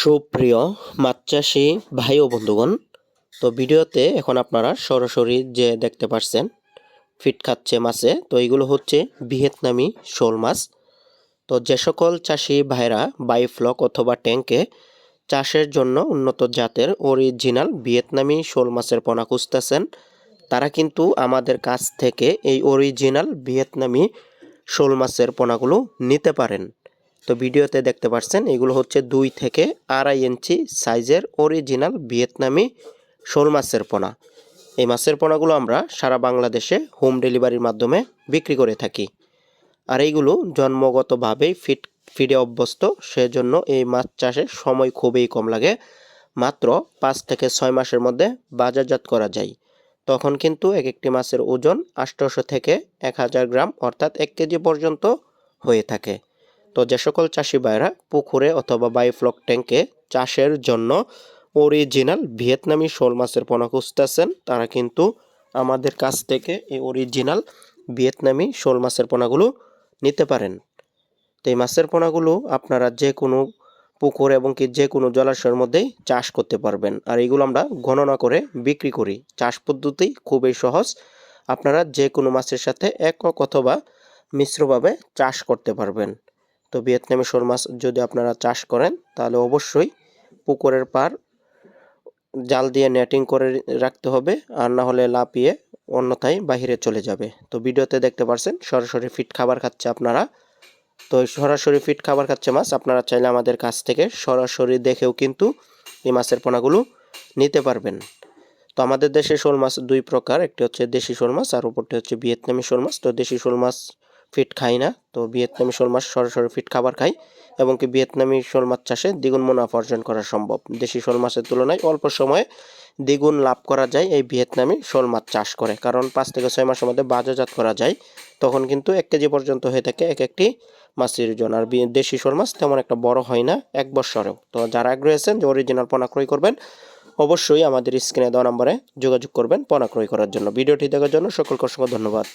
সুপ্রিয় মাছ চাষি ভাই ও বন্ধুগণ, তো ভিডিওতে এখন আপনারা সরাসরি যে দেখতে পাচ্ছেন ফিট খাচ্ছে মাছে, তো এইগুলো হচ্ছে ভিয়েতনামি শোল মাছ। তো যে সকল চাষি ভাইরা বাইফ্লক অথবা ট্যাঙ্কে চাষের জন্য উন্নত জাতের অরিজিনাল ভিয়েতনামি শোল মাছের পোনা খুঁজতেছেন, তারা কিন্তু আমাদের কাছ থেকে এই অরিজিনাল ভিয়েতনামি শোল মাছের পোনাগুলো নিতে পারেন। তো ভিডিওতে দেখতে পাচ্ছেন এগুলো হচ্ছে দুই থেকে আড়াই ইঞ্চি সাইজের অরিজিনাল ভিয়েতনামি শোল মাছের পোনা। এই মাছের পোনাগুলো আমরা সারা বাংলাদেশে হোম ডেলিভারির মাধ্যমে বিক্রি করে থাকি। আর এইগুলো জন্মগতভাবেই ফিট, ফিডে অভ্যস্ত, সেজন্য এই মাছ চাষে সময় খুবই কম লাগে। মাত্র পাঁচ থেকে ছয় মাসের মধ্যে বাজারজাত করা যায়। তখন কিন্তু এক একটি মাছের ওজন আষ্টশো থেকে এক হাজার গ্রাম অর্থাৎ এক কেজি পর্যন্ত হয়ে থাকে। তো যে সকল চাষি ভাইরা পুকুরে অথবা বাইফ্লক ট্যাঙ্কে চাষের জন্য অরিজিনাল ভিয়েতনামি শোল মাছের পোনা খুঁজতেছেন, তারা কিন্তু আমাদের কাছ থেকে এই অরিজিনাল ভিয়েতনামি শোল মাছের পোনাগুলো নিতে পারেন। তো এই মাছের পোনাগুলো আপনারা যে কোনো পুকুর এবং কি যে কোনো জলাশয়ের মধ্যেই চাষ করতে পারবেন। আর এইগুলো আমরা গণনা করে বিক্রি করি। চাষ পদ্ধতি খুবই সহজ। আপনারা যে কোনো মাছের সাথে একক অথবা মিশ্রভাবে চাষ করতে পারবেন। তো ভিয়েতনামি শোল মাছ যদি আপনারা চাষ করেন, তাহলে অবশ্যই পুকুরের পার জাল দিয়ে নেটিং করে রাখতে হবে, আর না হলে লাপিয়ে অন্যথায় বাহিরে চলে যাবে। তো ভিডিওতে দেখতে পারছেন, সরাসরি ফিট খাবার খাচ্ছে আপনারা। তো সরাসরি ফিট খাবার খাচ্ছে মাছ, আপনারা চাইলে আমাদের কাছ থেকে সরাসরি দেখেও কিন্তু এই মাছের পোনাগুলো নিতে পারবেন। তো আমাদের দেশে শোল মাছ দুই প্রকার, একটি হচ্ছে দেশি শোল মাছ, আর উপরটি হচ্ছে ভিয়েতনামি শোল মাছ। তো দেশি শোল মাছ ফিট খাই না। তো ভিয়েতনামি শোল মাছ সরাসরি ফিট খাবার খাই এবং কি ভিয়েতনামি শোল মাছ চাষে দ্বিগুণ মুনাফা অর্জন করা সম্ভব। দেশি শোল মাছের তুলনায় অল্প সময়ে দ্বিগুণ লাভ করা যায় এই ভিয়েতনামি শোল মাছ চাষ করে। কারণ পাঁচ থেকে ছয় মাসের মধ্যে বাজারজাত করা যায়, তখন কিন্তু এক কেজি পর্যন্ত হয়ে থাকে এক একটি মাছের ওজন। আর দেশি শোল মাছ তেমন একটা বড় হয় না, এক বছরেও তো যারা আগ্রহী আছেন যে অরিজিনাল পোনা ক্রয় করবেন, অবশ্যই আমাদের স্ক্রিনে দেওয়া নম্বরে যোগাযোগ করবেন পোনা ক্রয় করার জন্য। ভিডিওটি দেখার জন্য সকলকে অসংখ্য ধন্যবাদ।